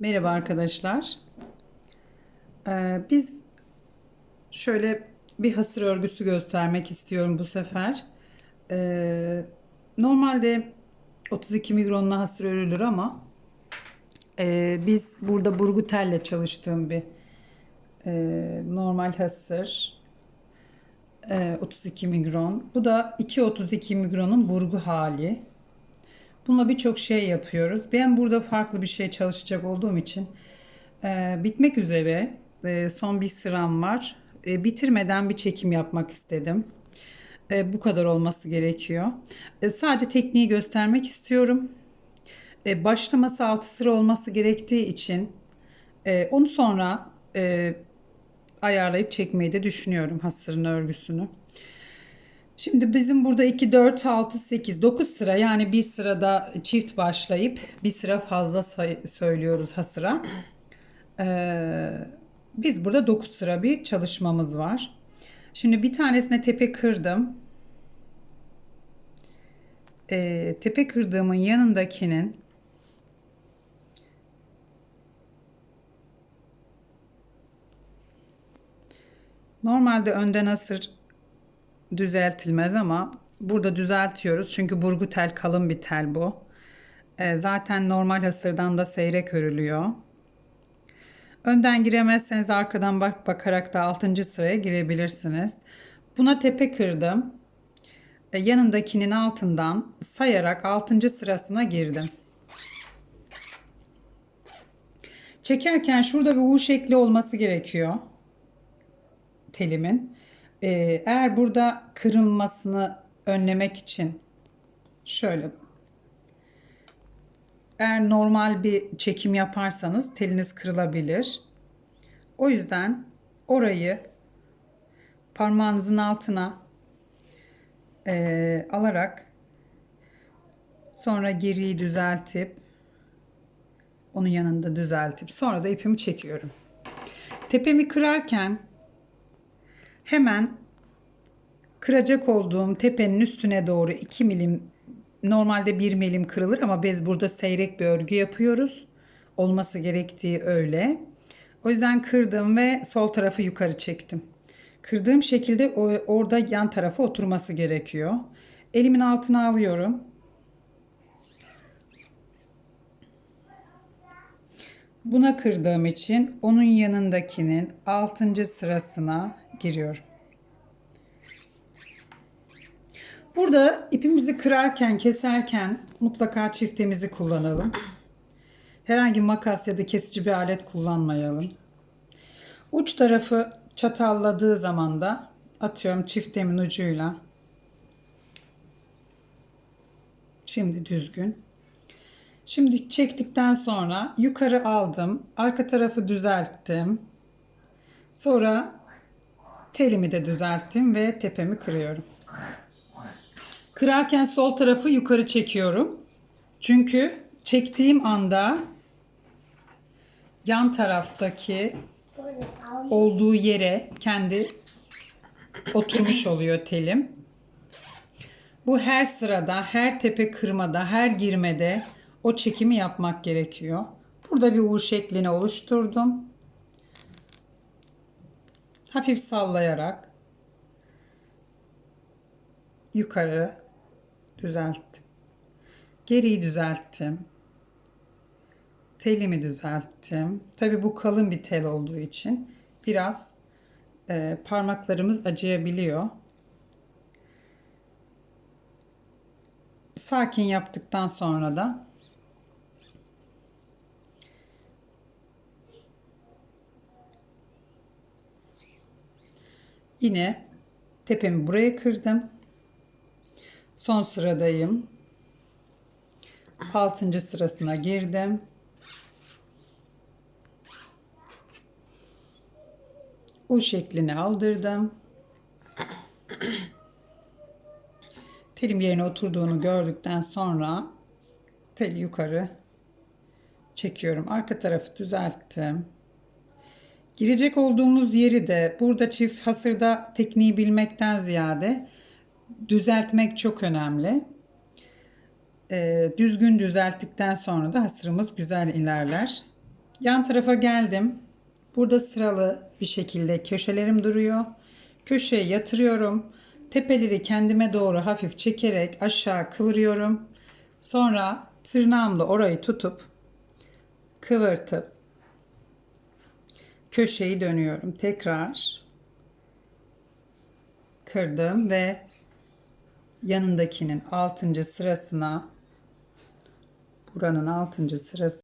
Merhaba arkadaşlar. Ee, biz şöyle bir hasır örgüsü göstermek istiyorum bu sefer. Ee, normalde 32 migronla hasır örülür ama e, biz burada burgu telle çalıştığım bir e, normal hasır. E, 32 migron. Bu da 2.32 migronun burgu hali. Bununla birçok şey yapıyoruz. Ben burada farklı bir şey çalışacak olduğum için e, bitmek üzere e, son bir sıram var. E, bitirmeden bir çekim yapmak istedim. E, bu kadar olması gerekiyor. E, sadece tekniği göstermek istiyorum. E, başlaması 6 sıra olması gerektiği için e, onu sonra e, ayarlayıp çekmeyi de düşünüyorum hasırın örgüsünü. Şimdi bizim burada 2, 4, 6, 8, 9 sıra yani bir sırada çift başlayıp bir sıra fazla söylüyoruz hasıra. Ee, biz burada 9 sıra bir çalışmamız var. Şimdi bir tanesine tepe kırdım. Ee, tepe kırdığımın yanındakinin normalde önden hasır düzeltilmez ama burada düzeltiyoruz. Çünkü burgu tel kalın bir tel bu. Ee, zaten normal hasırdan da seyrek örülüyor. Önden giremezseniz arkadan bak bakarak da 6. sıraya girebilirsiniz. Buna tepe kırdım. Ee, yanındakinin altından sayarak 6. sırasına girdim. Çekerken şurada bir U şekli olması gerekiyor telimin. Ee, eğer burada kırılmasını önlemek için şöyle eğer normal bir çekim yaparsanız teliniz kırılabilir. O yüzden orayı parmağınızın altına e, alarak sonra geriyi düzeltip onun yanında düzeltip sonra da ipimi çekiyorum. Tepemi kırarken hemen kıracak olduğum tepenin üstüne doğru 2 milim normalde 1 milim kırılır ama biz burada seyrek bir örgü yapıyoruz. Olması gerektiği öyle. O yüzden kırdım ve sol tarafı yukarı çektim. Kırdığım şekilde orada yan tarafa oturması gerekiyor. Elimin altına alıyorum. Buna kırdığım için onun yanındakinin 6. sırasına giriyorum. Burada ipimizi kırarken, keserken mutlaka çiftemizi kullanalım. Herhangi makas ya da kesici bir alet kullanmayalım. Uç tarafı çatalladığı zaman da atıyorum çiftemin ucuyla. Şimdi düzgün. Şimdi çektikten sonra yukarı aldım. Arka tarafı düzelttim. Sonra telimi de düzelttim ve tepemi kırıyorum. Kırarken sol tarafı yukarı çekiyorum. Çünkü çektiğim anda yan taraftaki olduğu yere kendi oturmuş oluyor telim. Bu her sırada, her tepe kırmada, her girmede o çekimi yapmak gerekiyor. Burada bir U şeklini oluşturdum. Hafif sallayarak yukarı düzelttim. Geriyi düzelttim. Telimi düzelttim. Tabi bu kalın bir tel olduğu için biraz e, parmaklarımız acıyabiliyor. Sakin yaptıktan sonra da yine tepemi buraya kırdım. Son sıradayım. 6. sırasına girdim. U şeklini aldırdım. Telim yerine oturduğunu gördükten sonra teli yukarı çekiyorum. Arka tarafı düzelttim. Girecek olduğumuz yeri de burada çift hasırda tekniği bilmekten ziyade düzeltmek çok önemli. E, düzgün düzelttikten sonra da hasırımız güzel ilerler. Yan tarafa geldim. Burada sıralı bir şekilde köşelerim duruyor. Köşeye yatırıyorum. Tepeleri kendime doğru hafif çekerek aşağı kıvırıyorum. Sonra tırnağımla orayı tutup kıvırtıp köşeyi dönüyorum. Tekrar kırdım ve yanındakinin 6. sırasına buranın 6. sırası